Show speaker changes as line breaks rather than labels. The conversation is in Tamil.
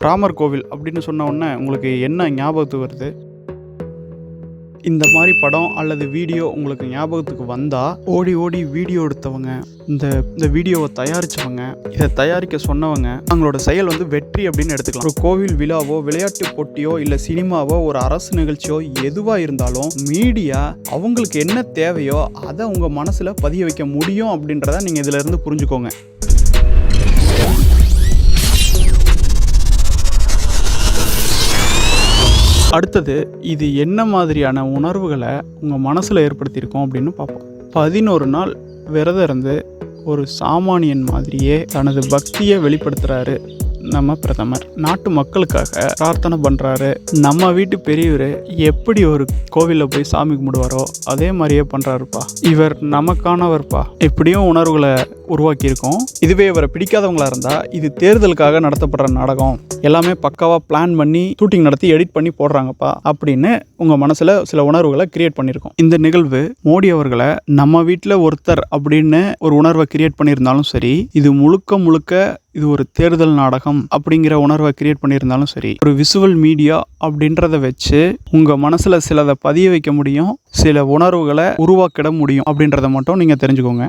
ராமர் கோவில் அப்படின்னு சொன்ன உடனே உங்களுக்கு என்ன ஞாபகத்துக்கு வருது? இந்த மாதிரி படம் அல்லது வீடியோ உங்களுக்கு ஞாபகத்துக்கு வந்தால் ஓடி ஓடி வீடியோ எடுத்தவங்க இந்த இந்த வீடியோவை தயாரித்தவங்க இதை தயாரிக்க சொன்னவங்க அவங்களோட செயல் வந்து வெற்றி அப்படின்னு எடுத்துக்கலாம். ஒரு கோவில் விழாவோ விளையாட்டு போட்டியோ இல்லை சினிமாவோ ஒரு அரசு நிகழ்ச்சியோ எதுவாக இருந்தாலும் மீடியா அவங்களுக்கு என்ன தேவையோ அதை உங்கள் மனசில் பதிய வைக்க முடியும் அப்படின்றத நீங்கள் இதில் இருந்து புரிஞ்சுக்கோங்க. அடுத்தது இது என்ன மாதிரியான உணர்வுகளை உங்கள் மனசில் ஏற்படுத்தியிருக்கோம் அப்படின்னு பார்ப்போம். பதினோரு நாள் விரதம் இருந்து ஒரு சாமானியன் மாதிரியே தனது பக்தியை வெளிப்படுத்துகிறாரு நம்ம பிரதமர். நாட்டு மக்களுக்காக பிரார்த்தனை பண்ணுறாரு நம்ம வீட்டு பெரியவர் எப்படி ஒரு கோவிலில் போய் சாமி கும்பிடுவாரோ அதே மாதிரியே பண்ணுறாருப்பா இவர் நமக்கானவர்ப்பா. எப்படியும் உணர்வுகளை உருவாக்கியிருக்கோம். இதுவே இவரை பிடிக்காதவங்களா இருந்தால் இது தேர்தலுக்காக நடத்தப்படுற நாடகம். எல்லாமே பக்காவாக பிளான் பண்ணி ஷூட்டிங் நடத்தி எடிட் பண்ணி போடுறாங்கப்பா அப்படின்னு உங்கள் மனசில் சில உணர்வுகளை கிரியேட் பண்ணியிருக்கோம். இந்த நிகழ்வு மோடி அவர்களை நம்ம வீட்டில் ஒருத்தர் அப்படின்னு ஒரு உணர்வை கிரியேட் பண்ணியிருந்தாலும் சரி இது முழுக்க முழுக்க இது ஒரு தேர்தல் நாடகம் அப்படிங்கிற உணர்வை கிரியேட் பண்ணியிருந்தாலும் சரி ஒரு விசுவல் மீடியா அப்படின்றத வச்சு உங்கள் மனசில் சிலதை பதிய வைக்க முடியும் சில உணர்வுகளை உருவாக்கிட முடியும் அப்படின்றத மட்டும் நீங்கள் தெரிஞ்சுக்கோங்க.